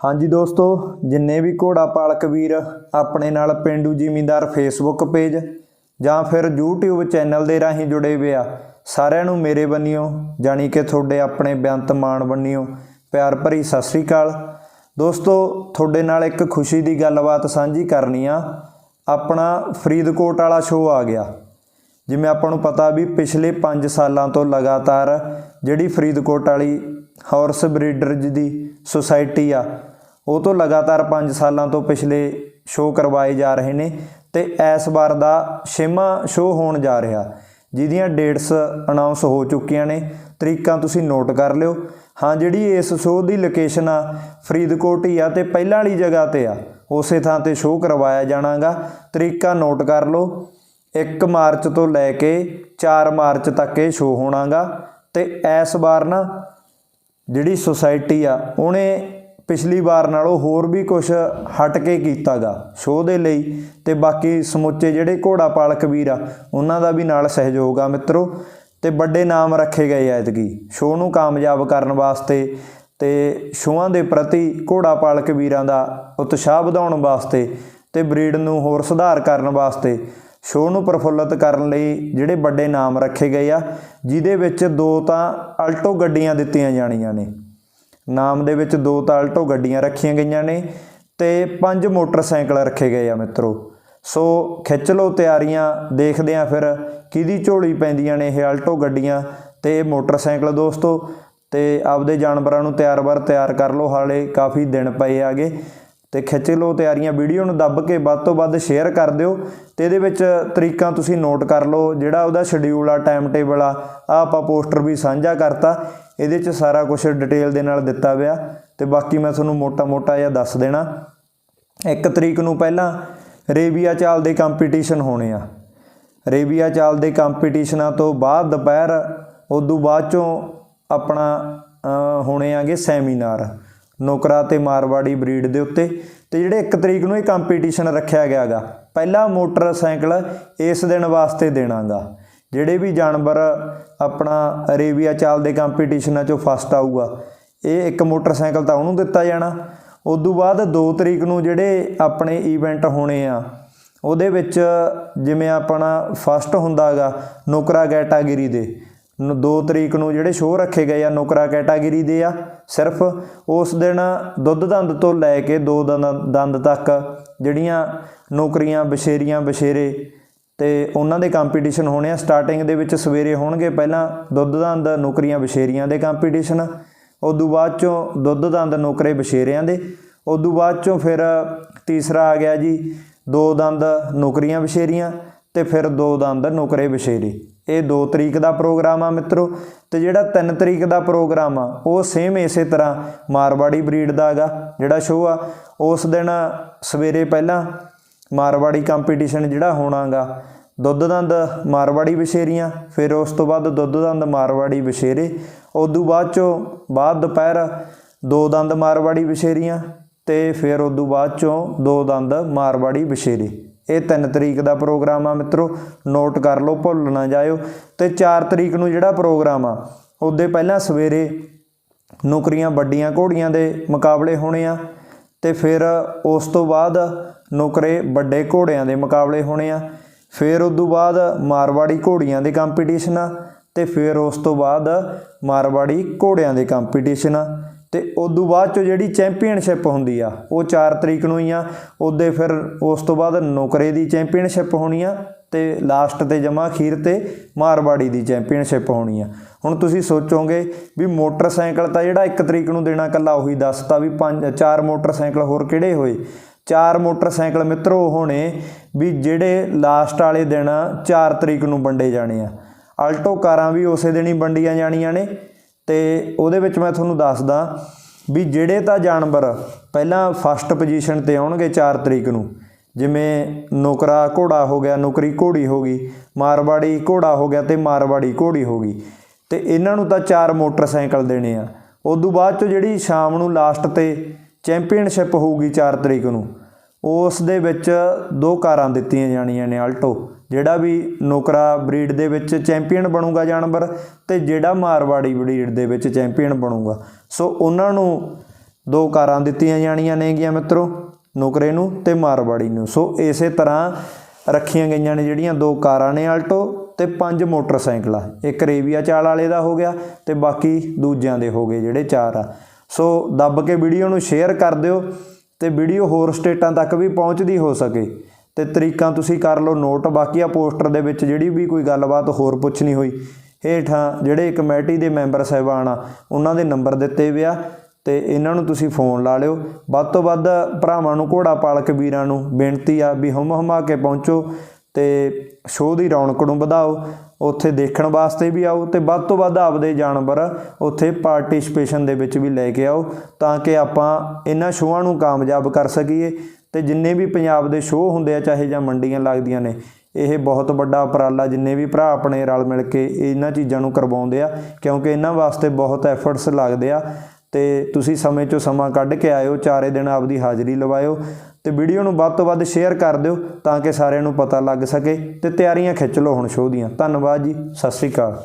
ਹਾਂਜੀ ਦੋਸਤੋ, ਜਿੰਨੇ ਵੀ ਘੋੜਾ ਪਾਲਕ ਵੀਰ ਆਪਣੇ ਨਾਲ ਪਿੰਡੂ ਜ਼ਿਮੀਂਦਾਰ ਫੇਸਬੁੱਕ ਪੇਜ ਜਾਂ ਫਿਰ YouTube ਚੈਨਲ ਦੇ ਰਾਹੀਂ ਜੁੜੇ ਹੋਏ ਆ, ਸਾਰਿਆਂ ਨੂੰ ਮੇਰੇ ਬੰਨਿਓ, ਜਾਣੀ ਕਿ ਤੁਹਾਡੇ ਆਪਣੇ ਬੇਅੰਤ ਮਾਣ ਬੰਨਿਓ, ਪਿਆਰ ਭਰੀ ਸਤਿ ਸ੍ਰੀ ਅਕਾਲ। ਦੋਸਤੋ, ਤੁਹਾਡੇ ਨਾਲ ਇੱਕ ਖੁਸ਼ੀ ਦੀ ਗੱਲਬਾਤ ਸਾਂਝੀ ਕਰਨੀ ਆ, ਆਪਣਾ ਫਰੀਦਕੋਟ ਵਾਲਾ ਸ਼ੋਅ ਆ ਗਿਆ। ਜਿਵੇਂ ਆਪਾਂ ਨੂੰ ਪਤਾ ਵੀ ਪਿਛਲੇ 5 ਸਾਲਾਂ ਤੋਂ ਲਗਾਤਾਰ ਜਿਹੜੀ ਫਰੀਦਕੋਟ ਵਾਲੀ ਹਾਰਸ ਬਰੀਡਰਜ਼ ਦੀ ਸੁਸਾਇਟੀ ਆ। ਉਹ ਤੋਂ ਲਗਾਤਾਰ 5 ਸਾਲਾਂ ਤੋਂ ਪਿਛਲੇ ਸ਼ੋਅ ਕਰਵਾਏ ਜਾ ਰਹੇ ਨੇ ਤੇ ਇਸ ਵਾਰ ਦਾ ਛੇਵਾਂ ਸ਼ੋਅ ਹੋਣ ਜਾ ਰਿਹਾ। ਜਿਹਦੀਆਂ ਡੇਟਸ ਅਨਾਉਂਸ ਹੋ ਚੁੱਕੀਆਂ ਨੇ। ਤਰੀਕਾਂ ਤੁਸੀਂ ਨੋਟ ਕਰ ਲਿਓ। ਹਾਂ, ਜਿਹੜੀ ਇਸ ਸ਼ੋਅ ਦੀ ਲੋਕੇਸ਼ਨ ਆ, ਫਰੀਦਕੋਟ ਹੀ ਆ ਤੇ ਪਹਿਲਾਂ ਵਾਲੀ ਜਗ੍ਹਾ ਤੇ ਆ, ਉਸੇ ਥਾਂ ਤੇ ਸ਼ੋਅ ਕਰਵਾਇਆ ਜਾਣਾਗਾ। ਤਰੀਕਾ ਨੋਟ ਕਰ ਲਓ। 1 ਮਾਰਚ ਤੋਂ ਲੈ ਕੇ 4 ਮਾਰਚ ਤੱਕ ਇਹ ਸ਼ੋਅ ਹੋਣਾਗਾ ਤੇ ਇਸ ਵਾਰ ਨਾ ਜਿਹੜੀ ਸੁਸਾਇਟੀ ਆ, ਉਹਨੇ ਪਿਛਲੀ ਵਾਰ ਨਾਲੋਂ ਹੋਰ ਵੀ ਕੁਝ ਹਟ ਕੇ ਕੀਤਾਗਾ ਸ਼ੋਅ ਦੇ ਲਈ ਤੇ ਬਾਕੀ ਸਮੁੱਚੇ ਜਿਹੜੇ ਘੋੜਾ ਪਾਲਕ ਵੀਰ ਆ, ਉਹਨਾਂ ਦਾ ਵੀ ਨਾਲ ਸਹਿਯੋਗ ਆ ਮਿੱਤਰੋ। ਤੇ ਵੱਡੇ ਨਾਮ ਰੱਖੇ ਗਏ ਆ ਐਤਕੀ। ਸ਼ੋਅ ਨੂੰ ਕਾਮਯਾਬ ਕਰਨ ਵਾਸਤੇ ਤੇ ਸ਼ੋਆਂ ਦੇ ਪ੍ਰਤੀ ਘੋੜਾ ਪਾਲਕ ਵੀਰਾਂ ਦਾ ਉਤਸ਼ਾਹ ਵਧਾਉਣ ਵਾਸਤੇ ਤੇ ਬਰੀਡ ਨੂੰ ਹੋਰ ਸੁਧਾਰ ਕਰਨ ਵਾਸਤੇ ਸ਼ੋਅ ਨੂੰ ਪ੍ਰਫੁੱਲਤ ਕਰਨ ਲਈ ਜਿਹੜੇ ਵੱਡੇ ਨਾਮ ਰੱਖੇ ਗਏ ਆ, ਜਿਹਦੇ ਵਿੱਚ ਦੋ ਤਾਂ ਅਲਟੋ ਗੱਡੀਆਂ ਦਿੱਤੀਆਂ ਜਾਣੀਆਂ ਨੇ। ਨਾਮ ਦੇ ਵਿੱਚ ਦੋ ਤਾਂ ਅਲਟੋ ਗੱਡੀਆਂ ਰੱਖੀਆਂ ਗਈਆਂ ਨੇ ਤੇ ਪੰਜ ਮੋਟਰਸਾਈਕਲ ਰੱਖੇ ਗਏ ਆ ਮਿੱਤਰੋ। ਸੋ ਖਿੱਚ ਲਓ ਤਿਆਰੀਆਂ, ਦੇਖਦੇ ਆ ਫਿਰ ਕਿਹਦੀ ਝੋਲੀ ਪੈਂਦੀਆਂ ਨੇ ਇਹ ਅਲਟੋ ਗੱਡੀਆਂ ਤੇ ਇਹ ਮੋਟਰਸਾਈਕਲ ਦੋਸਤੋ। ਤੇ ਆਪਦੇ ਜਾਨਵਰਾਂ ਨੂੰ ਤਿਆਰ-ਬਰ ਤਿਆਰ ਕਰ ਲਓ, ਹਾਲੇ ਕਾਫੀ ਦਿਨ ਪਏ ਆਗੇ ਤੇ ਖਿੱਚ ਲਓ ਤਿਆਰੀਆਂ ਵੀਡੀਓ ਨੂੰ ਦੱਬ ਕੇ ਵੱਧ ਤੋਂ ਵੱਧ ਸ਼ੇਅਰ ਕਰ ਦਿਓ ਤੇ ਇਹਦੇ ਵਿੱਚ ਤਰੀਕਾਂ ਤੁਸੀਂ ਨੋਟ ਕਰ ਲਓ ਜਿਹੜਾ ਉਹਦਾ ਸ਼ਡਿਊਲ ਆ ਟਾਈਮ ਟੇਬਲ ਆ ਆ ਆਪਾਂ ਪੋਸਟਰ ਵੀ ਸਾਂਝਾ ਕਰਤਾ ਇਹਦੇ 'ਚ ਸਾਰਾ ਕੁਝ ਡਿਟੇਲ ਦੇ ਨਾਲ ਦਿੱਤਾ ਹੋਇਆ ਤੇ ਬਾਕੀ ਮੈਂ ਤੁਹਾਨੂੰ ਮੋਟਾ-ਮੋਟਾ ਜਿਹਾ ਦੱਸ ਦੇਣਾ। ਇੱਕ ਤਰੀਕ ਨੂੰ ਪਹਿਲਾਂ ਰੇਬੀਆ ਚਾਲ ਦੇ ਕੰਪੀਟੀਸ਼ਨ ਹੋਣੇ ਆ। ਰੇਬੀਆ ਚਾਲ ਦੇ ਕੰਪੀਟੀਸ਼ਨਾਂ ਤੋਂ ਬਾਅਦ ਦੁਪਹਿਰ ਉਦੋਂ ਬਾਅਦ ਚੋਂ ਆਪਣਾ ਅ, ਹੋਣੇ ਆਗੇ ਸੈਮੀਨਾਰ ਨੌਕਰਾ ਤੇ ਮਾਰਵਾੜੀ ਬਰੀਡ ਦੇ ਉੱਤੇ। ਤੇ ਜਿਹੜੇ 1 ਤਰੀਕ ਨੂੰ ਇਹ ਕੰਪੀਟੀਸ਼ਨ ਰੱਖਿਆ ਗਿਆਗਾ, ਪਹਿਲਾ ਮੋਟਰਸਾਈਕਲ ਇਸ ਦਿਨ ਵਾਸਤੇ ਦੇਣਾਗਾ। ਜਿਹੜੇ ਵੀ ਜਾਨਵਰ ਆਪਣਾ ਅਰੇਬੀਆ ਚਾਲ ਦੇ ਕੰਪੀਟੀਸ਼ਨਾਂ ਚੋਂ ਫਸਟ ਆਊਗਾ, ਇਹ ਇੱਕ ਮੋਟਰਸਾਈਕਲ ਤਾਂ ਉਹਨੂੰ ਦਿੱਤਾ ਜਾਣਾ। ਉਦੋਂ ਬਾਅਦ 2 ਤਰੀਕ ਨੂੰ ਜਿਹੜੇ ਆਪਣੇ ਇਵੈਂਟ ਹੋਣੇ ਆ, ਉਹਦੇ ਵਿੱਚ ਜਿਵੇਂ ਆਪਣਾ ਫਸਟ ਹੁੰਦਾਗਾ ਨੋਕਰਾ ਕੈਟਾਗਰੀ ਦੇ। 2 ਤਰੀਕ ਨੂੰ ਜਿਹੜੇ ਸ਼ੋਅ ਰੱਖੇ ਗਏ ਆ ਨੌਕਰਾ ਕੈਟਾਗਰੀ ਦੇ ਆ, ਸਿਰਫ ਉਸ ਦਿਨ ਦੁੱਧ ਦੰਦ ਤੋਂ ਲੈ ਕੇ ਦੋ ਦੰਦ ਦੰਦ ਤੱਕ ਜਿਹੜੀਆਂ ਨੌਕਰੀਆਂ, ਬਸ਼ੇਰੀਆਂ, ਬਸ਼ੇਰੇ ਤੇ ਉਹਨਾਂ ਦੇ ਕੰਪੀਟੀਸ਼ਨ ਹੋਣੇ ਆ। ਸਟਾਰਟਿੰਗ ਦੇ ਵਿੱਚ ਸਵੇਰੇ ਹੋਣਗੇ ਪਹਿਲਾਂ ਦੁੱਧ ਦੰਦ, ਨੌਕਰੀਆਂ, ਬਸ਼ੇਰੀਆਂ ਦੇ ਕੰਪੀਟੀਸ਼ਨ ਉਦੋਂ ਬਾਅਦ ਚੋਂ ਦੁੱਧ ਦੰਦ, ਨੌਕਰੇ, ਬਸ਼ੇਰਿਆਂ ਦੇ। ਉਦੋਂ ਬਾਅਦ ਚੋਂ ਫਿਰ ਤੀਸਰਾ ਆ ਗਿਆ ਜੀ, ਦੋ ਦੰਦ, ਨੌਕਰੀਆਂ, ਬਸ਼ੇਰੀਆਂ ਤੇ ਫਿਰ ਦੋ ਦੰਦ, ਨੌਕਰੇ, ਬਸ਼ੇਰੇ। ਇਹ 2 ਤਰੀਕ ਦਾ ਪ੍ਰੋਗਰਾਮ ਆ ਮਿੱਤਰੋ, ਤੇ ਜਿਹੜਾ 3 ਤਰੀਕ ਦਾ ਪ੍ਰੋਗਰਾਮ ਆ, ਉਹ ਸੇਮ ਇਸੇ ਤਰ੍ਹਾਂ ਮਾਰਵਾੜੀ ਬਰੀਡ ਦਾ ਹੈਗਾ, ਜਿਹੜਾ ਸ਼ੋਅ ਆ। ਉਸ ਦਿਨ ਸਵੇਰੇ ਪਹਿਲਾਂ ਮਾਰਵਾੜੀ ਕੰਪੀਟੀਸ਼ਨ ਜਿਹੜਾ ਹੋਣਾਗਾ, ਦੁੱਧ ਦੰਦ ਮਾਰਵਾੜੀ ਬਸ਼ੇਰੀਆਂ ਫਿਰ ਉਸ ਤੋਂ ਬਾਅਦ ਦੁੱਧ ਦੰਦ ਮਾਰਵਾੜੀ ਬਸ਼ੇਰੇ ਉਦੋਂ ਬਾਅਦ ਚੋਂ ਬਾਅਦ ਦੁਪਹਿਰ ਦੋ ਦੰਦ ਮਾਰਵਾੜੀ ਬਸ਼ੇਰੀਆਂ ਤੇ ਫਿਰ ਉਦੋਂ ਬਾਅਦ ਚੋਂ ਦੋ ਦੰਦ ਮਾਰਵਾੜੀ ਬਸ਼ੇਰੇ ਇਹ 3 ਤਰੀਕ ਦਾ ਪ੍ਰੋਗਰਾਮ ਆ ਮਿੱਤਰੋ ਨੋਟ ਕਰ ਲਓ, ਭੁੱਲ ਨਾ ਜਾਇਓ। ਤੇ 4 ਤਰੀਕ ਨੂੰ ਜਿਹੜਾ ਪ੍ਰੋਗਰਾਮ ਆ, ਉਹਦੇ ਪਹਿਲਾਂ ਸਵੇਰੇ ਨੌਕਰੀਆਂ ਵੱਡੀਆਂ ਘੋੜੀਆਂ ਦੇ ਮੁਕਾਬਲੇ ਹੋਣੇ ਆ, ਤੇ ਫਿਰ ਉਸ ਤੋਂ ਬਾਅਦ ਨੌਕਰੇ ਵੱਡੇ ਘੋੜਿਆਂ ਦੇ ਮੁਕਾਬਲੇ ਹੋਣੇ ਆ, ਫਿਰ ਉਸ ਤੋਂ ਬਾਅਦ ਮਾਰਵਾੜੀ ਘੋੜੀਆਂ ਦੇ ਕੰਪੀਟੀਸ਼ਨ ਆ, ਤੇ ਫਿਰ ਉਸ ਤੋਂ ਬਾਅਦ ਮਾਰਵਾੜੀ ਘੋੜਿਆਂ ਦੇ ਕੰਪੀਟੀਸ਼ਨ ਆ। ਤੇ ਉਦੋਂ ਬਾਅਦ ਚੋਂ ਜਿਹੜੀ ਚੈਂਪੀਅਨਸ਼ਿਪ ਹੁੰਦੀ ਆ, ਉਹ 4 ਤਰੀਕ ਨੂੰ ਹੀ ਆ, ਉਹਦੇ ਫਿਰ ਉਸ ਤੋਂ ਬਾਅਦ ਨੌਕਰੇ ਦੀ ਚੈਂਪੀਅਨਸ਼ਿਪ ਹੋਣੀ ਆ ਤੇ ਲਾਸਟ ਤੇ ਜਮਾ ਅਖੀਰ ਤੇ ਮਾਰਵਾੜੀ ਦੀ ਚੈਂਪੀਅਨਸ਼ਿਪ ਹੋਣੀ ਆ। ਹੁਣ ਤੁਸੀਂ ਸੋਚੋਗੇ ਵੀ ਮੋਟਰਸਾਈਕਲ ਤਾਂ ਜਿਹੜਾ 1 ਤਰੀਕ ਨੂੰ ਦੇਣਾ ਕੱਲਾ ਉਹੀ ਦੱਸਤਾ ਵੀ ਪੰਜ, ਚਾਰ ਮੋਟਰਸਾਈਕਲ ਹੋਰ ਕਿਹੜੇ ਹੋਏ? ਚਾਰ ਮੋਟਰਸਾਈਕਲ ਮਿੱਤਰੋ ਹੋਣੇ ਵੀ ਜਿਹੜੇ ਲਾਸਟ ਵਾਲੇ ਦਿਨ 4 ਤਰੀਕ ਨੂੰ ਵੰਡੇ ਜਾਣੇ ਆ। ਆਲਟੋ ਕਾਰਾਂ ਵੀ ਉਸੇ ਦਿਨ ਹੀ ਵੰਡੀਆਂ ਜਾਣੀਆਂ ਨੇ ਤੇ ਉਹਦੇ ਵਿੱਚ ਮੈਂ ਤੁਹਾਨੂੰ ਦੱਸਦਾ ਵੀ ਜਿਹੜੇ ਤਾਂ ਜਾਨਵਰ ਪਹਿਲਾਂ ਫਸਟ ਪੋਜੀਸ਼ਨ ਤੇ ਆਉਣਗੇ 4 ਤਰੀਕ ਨੂੰ, ਜਿਵੇਂ ਨੌਕਰਾ ਘੋੜਾ ਹੋ ਗਿਆ, ਨੁਕਰੀ ਘੋੜੀ ਹੋ ਗਈ, ਮਾਰਵਾੜੀ ਘੋੜਾ ਹੋ ਗਿਆ ਤੇ ਮਾਰਵਾੜੀ ਘੋੜੀ ਹੋ ਗਈ, ਤੇ ਇਹਨਾਂ ਨੂੰ ਤਾਂ ਚਾਰ ਮੋਟਰਸਾਈਕਲ ਦੇਣੇ ਆ। ਉਦੋਂ ਬਾਅਦ ਚੋਂ ਜਿਹੜੀ ਸ਼ਾਮ ਨੂੰ ਲਾਸਟ ਤੇ ਚੈਂਪੀਅਨਸ਼ਿਪ ਹੋਊਗੀ 4 ਤਰੀਕ ਨੂੰ ਉਸ ਦੇ ਵਿੱਚ ਦੋ ਕਾਰਾਂ ਦਿੱਤੀਆਂ ਜਾਣੀਆਂ ਨੇ ਆਲਟੋ ਜਿਹੜਾ ਵੀ ਨੋਕਰਾ ਬਰੀਡ ਦੇ ਵਿੱਚ ਚੈਂਪੀਅਨ ਬਣੂਗਾ ਜਾਨਵਰ ਤੇ ਜਿਹੜਾ ਮਾਰਵਾੜੀ ਬਰੀਡ ਦੇ ਵਿੱਚ ਚੈਂਪੀਅਨ ਬਣੂਗਾ। ਸੋ ਉਹਨਾਂ ਨੂੰ ਦੋ ਕਾਰਾਂ ਦਿੱਤੀਆਂ ਜਾਣੀਆਂ ਨੇਗੀਆਂ ਮਿੱਤਰੋ, ਨੋਕਰੇ ਨੂੰ ਤੇ ਮਾਰਵਾੜੀ ਨੂੰ। ਸੋ ਇਸੇ ਤਰ੍ਹਾਂ ਰੱਖੀਆਂ ਗਈਆਂ ਨੇ ਜਿਹੜੀਆਂ ਦੋ ਕਾਰਾਂ ਨੇ ਆਲਟੋ ਤੇ ਪੰਜ ਮੋਟਰਸਾਈਕਲਾਂ। ਇੱਕ ਰੇਵੀਆ ਚਾਲ ਵਾਲੇ ਦਾ ਹੋ ਗਿਆ ਤੇ ਬਾਕੀ ਦੂਜਿਆਂ ਦੇ ਹੋ ਗਏ ਜਿਹੜੇ ਚਾਰ ਆ। ਸੋ ਦੱਬ ਕੇ ਵੀਡੀਓ ਨੂੰ ਸ਼ੇਅਰ ਕਰ ਦਿਓ। ਤੇ ਵੀਡੀਓ ਹੋਰ ਸਟੇਟਾਂ ਤੱਕ ਵੀ ਪਹੁੰਚਦੀ ਹੋ ਸਕੇ। ਤੇ ਤਰੀਕਾਂ ਤੁਸੀਂ ਕਰ ਲਓ ਨੋਟ। ਬਾਕੀ ਆ ਪੋਸਟਰ ਦੇ ਵਿੱਚ ਜਿਹੜੀ ਵੀ ਕੋਈ ਗੱਲਬਾਤ ਹੋਰ ਪੁੱਛਣੀ ਹੋਈ, ਹੇਠਾਂ ਜਿਹੜੇ ਕਮੇਟੀ ਦੇ ਮੈਂਬਰ ਸਾਹਿਬਾਨ ਆ, ਉਹਨਾਂ ਦੇ ਨੰਬਰ ਦਿੱਤੇ ਵੇ ਆ ਤੇ ਇਹਨਾਂ ਨੂੰ ਤੁਸੀਂ ਫੋਨ ਲਾ ਲਿਓ। ਵੱਧ ਤੋਂ ਵੱਧ ਭਰਾਵਾਂ ਨੂੰ ਘੋੜਾ ਪਾਲਕ ਵੀਰਾਂ ਨੂੰ ਬੇਨਤੀ ਆ ਵੀ ਹਮ ਹਮਾ ਕੇ ਪਹੁੰਚੋ। ਤੇ ਸ਼ੋਅ ਦੀ ਰੌਣਕ ਨੂੰ ਵਧਾਓ, ਉੱਥੇ ਦੇਖਣ ਵਾਸਤੇ ਵੀ ਆਓ ਤੇ ਵੱਧ ਤੋਂ ਵੱਧ ਆਪਦੇ ਜਾਨਵਰ ਉੱਥੇ ਪਾਰਟਿਸਿਪੇਸ਼ਨ ਦੇ ਵਿੱਚ ਵੀ ਲੈ ਕੇ ਆਓ ਤਾਂ ਕਿ ਆਪਾਂ ਇਹਨਾਂ ਸ਼ੋਆਂ ਨੂੰ ਕਾਮਯਾਬ ਕਰ ਸਕੀਏ ਤੇ ਜਿੰਨੇ ਵੀ ਪੰਜਾਬ ਦੇ ਸ਼ੋਅ ਹੁੰਦੇ ਆ, ਚਾਹੇ ਜਾਂ ਮੰਡੀਆਂ ਲੱਗਦੀਆਂ ਨੇ, ਇਹ ਬਹੁਤ ਵੱਡਾ ਉਪਰਾਲਾ ਜਿੰਨੇ ਵੀ ਭਰਾ ਆਪਣੇ ਰਲ ਮਿਲ ਕੇ ਇਹਨਾਂ ਚੀਜ਼ਾਂ ਨੂੰ ਕਰਵਾਉਂਦੇ ਆ, ਕਿਉਂਕਿ ਇਹਨਾਂ ਵਾਸਤੇ ਬਹੁਤ ਐਫਰਟਸ ਲੱਗਦੇ ਆ ਤੇ ਤੁਸੀਂ ਸਮੇਂ ਚੋਂ ਸਮਾਂ ਕੱਢ ਕੇ ਆਇਓ, ਚਾਰੇ ਦਿਨ ਆਪਦੀ ਹਾਜ਼ਰੀ ਲਵਾਇਓ ਤੇ ਵੀਡੀਓ ਨੂੰ ਵੱਧ ਤੋਂ ਵੱਧ ਸ਼ੇਅਰ ਕਰ ਦਿਓ ਤਾਂ ਕਿ ਸਾਰਿਆਂ ਨੂੰ ਪਤਾ ਲੱਗ ਸਕੇ ਤੇ ਤਿਆਰੀਆਂ ਖਿੱਚ ਲਓ ਹੁਣ ਸ਼ੋਅ ਦੀਆਂ। ਧੰਨਵਾਦ ਜੀ, ਸਤਿ ਸ਼੍ਰੀ ਅਕਾਲ।